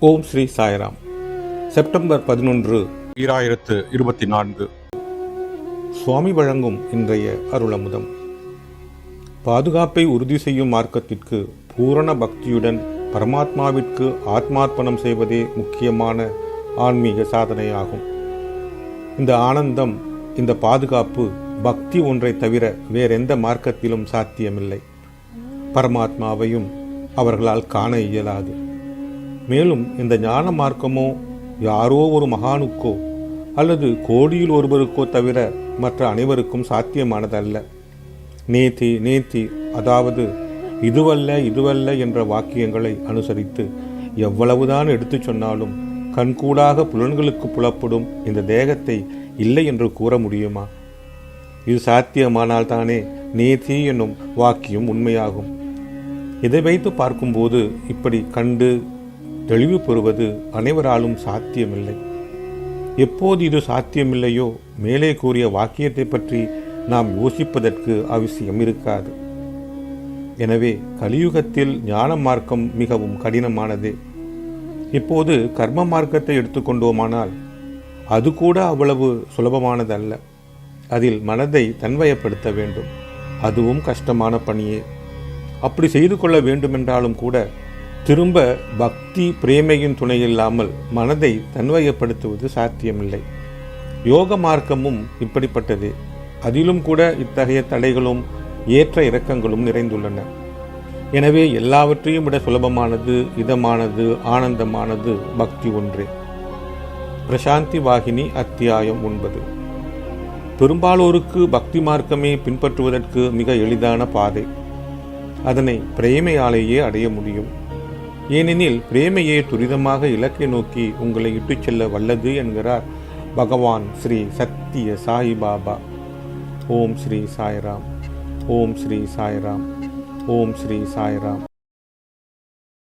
ஓம் Sri Sairam. September பதினொன்று ஈராயிரத்து இருபத்தி நான்கு சுவாமி வழங்கும் இன்றைய அருளமுதம். பாதுகாப்பை உறுதி செய்யும் மார்க்கத்திற்கு பூரண பக்தியுடன் பரமாத்மாவிற்கு ஆத்மார்ப்பணம் செய்வதே முக்கியமான ஆன்மீக சாதனையாகும். இந்த ஆனந்தம் இந்த பாதுகாப்பு பக்தி ஒன்றை தவிர வேறெந்த மார்க்கத்திலும் சாத்தியமில்லை. பரமாத்மாவையும் அவர்களால் காண இயலாது. மேலும் இந்த ஞான மார்க்கமோ யாரோ ஒரு மகானுக்கோ அல்லது கோடியில் ஒருவருக்கோ தவிர மற்ற அனைவருக்கும் சாத்தியமானதல்ல. நேத்தி நேத்தி அதாவது இதுவல்ல இதுவல்ல என்ற வாக்கியங்களை அனுசரித்து எவ்வளவுதான் எடுத்துச் சொன்னாலும் கண்கூடாக புலன்களுக்கு புலப்படும் இந்த தேகத்தை இல்லை என்று கூற முடியுமா? இது சாத்தியமானால் தானே என்னும் வாக்கியம் உண்மையாகும். இதை வைத்து பார்க்கும்போது இப்படி கண்டு தெளிவு பெறுவது அனைவராலும் சாத்தியமில்லை. எப்போது இது சாத்தியமில்லையோ மேலே கூறிய வாக்கியத்தை பற்றி நாம் யோசிப்பதற்கு அவசியம் இருக்காது. எனவே கலியுகத்தில் ஞான மார்க்கம் மிகவும் கடினமானது. இப்போது கர்ம மார்க்கத்தை எடுத்துக்கொண்டோமானால் அது கூட அவ்வளவு சுலபமானது அல்ல அதில் மனதை தன்வயப்படுத்த வேண்டும். அதுவும் கஷ்டமான பணியே. அப்படி செய்து கொள்ள வேண்டுமென்றாலும் கூட திரும்ப பக்தி பிரேமையின் துணையில்லாமல் மனதை தன்வயப்படுத்துவது சாத்தியமில்லை. யோக மார்க்கமும் இப்படிப்பட்டது. அதிலும் கூட இத்தகைய தடைகளும் ஏற்ற இறக்கங்களும் நிறைந்துள்ளன. எனவே எல்லாவற்றையும் விட சுலபமானது இதமானது ஆனந்தமானது பக்தி ஒன்றே. பிரசாந்தி வாகினி அத்தியாயம் ஒன்பது. பெரும்பாலோருக்கு பக்தி மார்க்கமே பின்பற்றுவதற்கு மிக எளிதான பாதை. அதனை பிரேமையாலேயே அடைய முடியும். ஏனெனில் பிரேமையே துரிதமாக இலக்கை நோக்கி உங்களை இட்டுச் செல்ல வல்லது என்கிறார் பகவான் ஸ்ரீ சத்திய சாய் பாபா. ஓம் ஸ்ரீ சாய்ராம். ஓம் ஸ்ரீ சாய்ராம். ஓம் ஸ்ரீ சாய்ராம்.